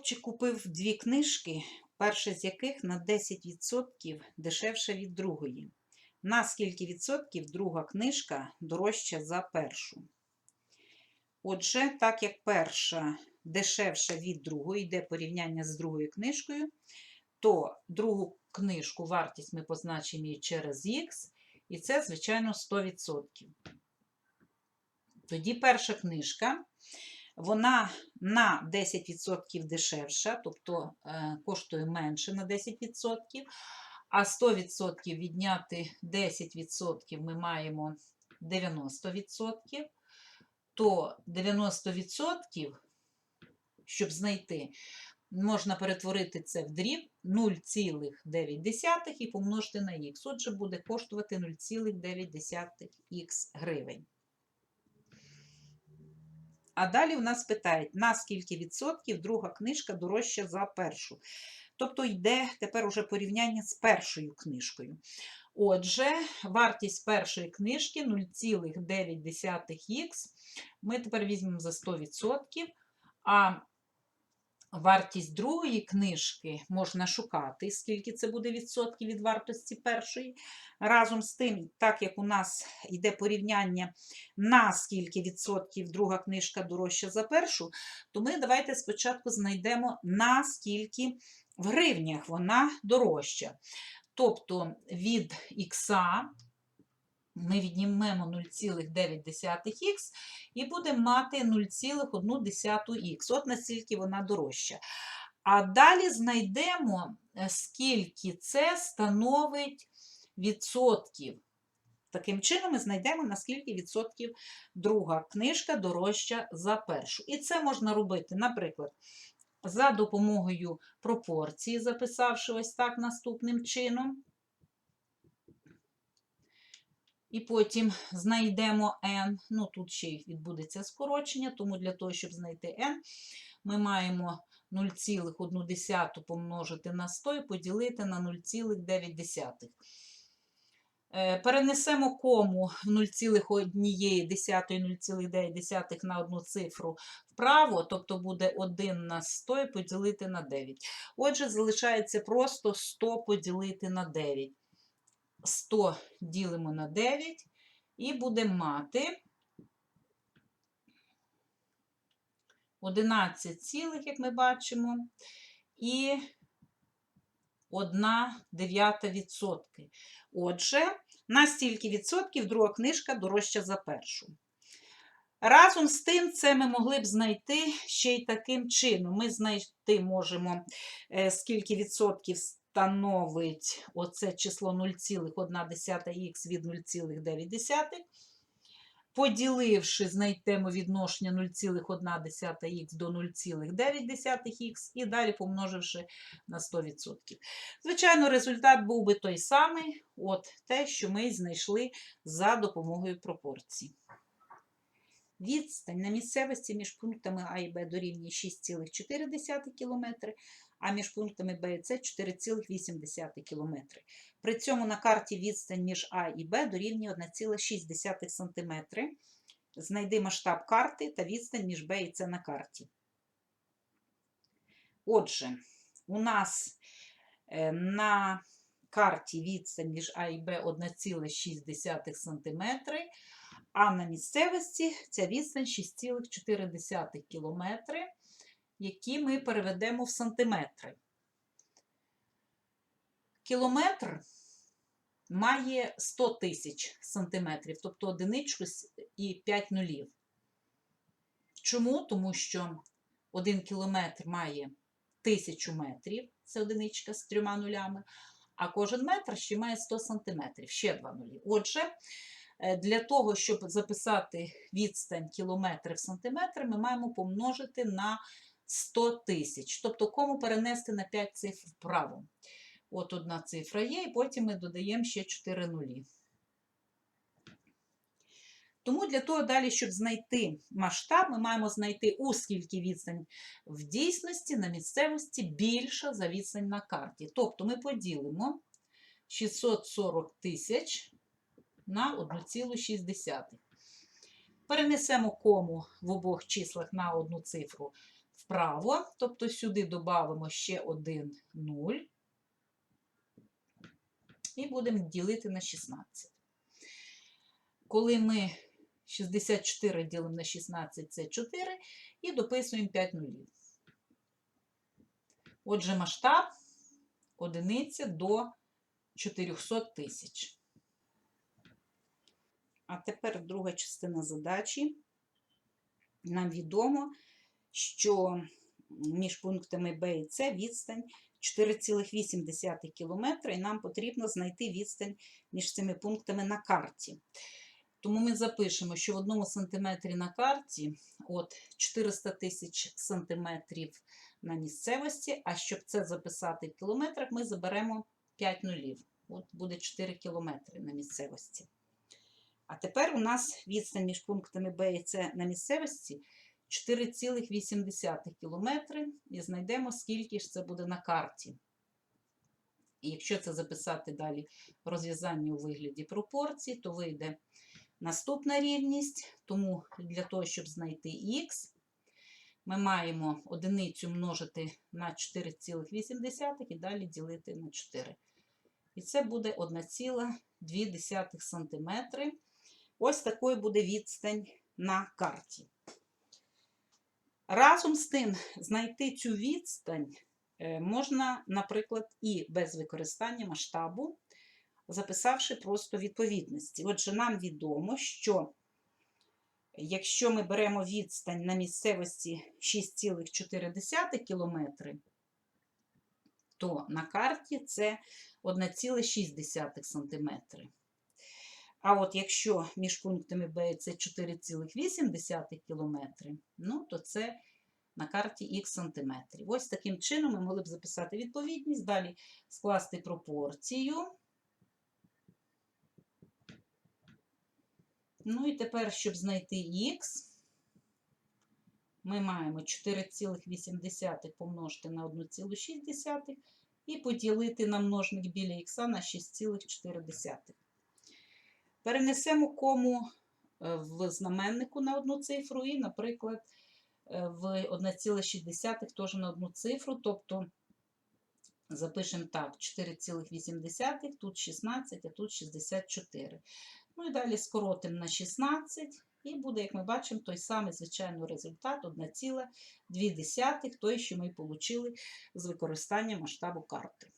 Хлопчик купив дві книжки, перша з яких на 10% дешевша від другої. На скільки відсотків друга книжка дорожча за першу? Отже, так як перша дешевша від другої, йде порівняння з другою книжкою, то другу книжку вартість ми позначимо через Х, і це, звичайно, 100%. Тоді перша книжка, вона на 10% дешевша, тобто е, коштує менше на 10%, а 100% відняти 10% ми маємо 90%, то 90%, щоб знайти, можна перетворити це в дріб 0,9 і помножити на х. Отже, буде коштувати 0,9х гривень. А далі в нас питають, на скільки відсотків друга книжка дорожча за першу. Тобто йде тепер уже порівняння з першою книжкою. Отже, вартість першої книжки 0,9х. Ми тепер візьмемо за 100%, а вартість другої книжки можна шукати, скільки це буде відсотків від вартості першої. Разом з тим, так як у нас йде порівняння на скільки відсотків друга книжка дорожча за першу, то ми давайте спочатку знайдемо на скільки в гривнях вона дорожча. Тобто від х ми віднімемо 0,9х і будемо мати 0,1х. От настільки вона дорожча. А далі знайдемо, е, скільки це становить відсотків. Таким чином, ми знайдемо, наскільки відсотків друга книжка дорожча за першу. І це можна робити, наприклад, за допомогою пропорції, записавши ось так наступним чином. І потім знайдемо n. Ну, тут ще відбудеться скорочення, тому для того, щоб знайти n, ми маємо 0,1 помножити на 100 і поділити на 0,9. Е, Перенесемо кому в 0,1 0,9 на одну цифру вправо, тобто буде 1 на 100 і поділити на 9. Отже, залишається просто 100 поділити на 9. 100 ділимо на 9 і будемо мати 11 цілих, як ми бачимо, і 1 дев'ята відсотки. Отже, на стільки відсотків друга книжка дорожча за першу. Разом з тим, це ми могли б знайти ще й таким чином. Ми знайти можемо, е, скільки відсотків становить оце число 0,1х від 0,9. Поділивши, знайдемо відношення 0,1х до 0,9х і далі помноживши на 100%. Звичайно, результат був би той самий, от те, що ми знайшли за допомогою пропорцій. Відстань на місцевості між пунктами А і Б дорівнює 6,4 км, а між пунктами Б і С 4,8 км. При цьому на карті відстань між А і Б дорівнює 1,6 см. Знайди масштаб карти та відстань між Б і С на карті. Отже, у нас е, на карті відстань між А і Б 1,6 см, а на місцевості ця відстань 6,4 км, які ми переведемо в сантиметри. Кілометр має 100 тисяч сантиметрів, тобто одиничку і 5 нулів. Чому? Тому що один кілометр має тисячу метрів, це одиничка з трьома нулями, а кожен метр ще має 100 сантиметрів, ще два нулі. Отже, Е, Для того, щоб записати відстань кілометри в сантиметри, ми маємо помножити на 100 тисяч. Тобто, кому перенести на 5 цифр вправо. От одна цифра є, і потім ми додаємо ще 4 нулі. Тому для того далі, щоб знайти масштаб, ми маємо знайти, у скільки відстань в дійсності на місцевості більша за відстань на карті. Тобто ми поділимо 640 тисяч на 1,6. Перенесемо кому в обох числах на одну цифру вправо, тобто сюди додамо ще один 0 і будемо ділити на 16. Коли ми 64 ділимо на 16, це 4, і дописуємо 5 нулів. Отже, масштаб одиниця до 400 тисяч. А тепер друга частина задачі. Нам відомо, що між пунктами Б і С відстань 4,8 км, і нам потрібно знайти відстань між цими пунктами на карті. Тому ми запишемо, що в одному сантиметрі на карті от 400 тисяч сантиметрів на місцевості, а щоб це записати в кілометрах, ми заберемо 5 нулів. От буде 4 кілометри на місцевості. А тепер у нас відстань між пунктами Б і С на місцевості 4,8 кілометри. І знайдемо, скільки ж це буде на карті. І якщо це записати далі розв'язання у вигляді пропорцій, то вийде наступна рівність. Тому для того, щоб знайти х, ми маємо одиницю множити на 4,8 і далі ділити на 4. І це буде 1,2 см. Ось такою буде відстань на карті. Разом з тим, знайти цю відстань е, можна, наприклад, і без використання масштабу, записавши просто відповідності. Отже, нам відомо, що якщо ми беремо відстань на місцевості 6,4 км, то на карті це 1,6 см. А от якщо між пунктами Б це 4,8 км, ну, то це на карті х сантиметрів. Ось таким чином ми могли б записати відповідність, далі скласти пропорцію. Ну і тепер, щоб знайти х, ми маємо 4,8 помножити на 1,6 і поділити на множник біля х на 6,4. Перенесемо кому е, в знаменнику на одну цифру, і, наприклад, е, в 1,6 теж на одну цифру, тобто запишемо так: 4,8, тут 16, а тут 64. Ну і далі скоротимо на 16, і буде, як ми бачимо, той самий звичайний результат 1,2, той, що ми отримали з використанням масштабу карти.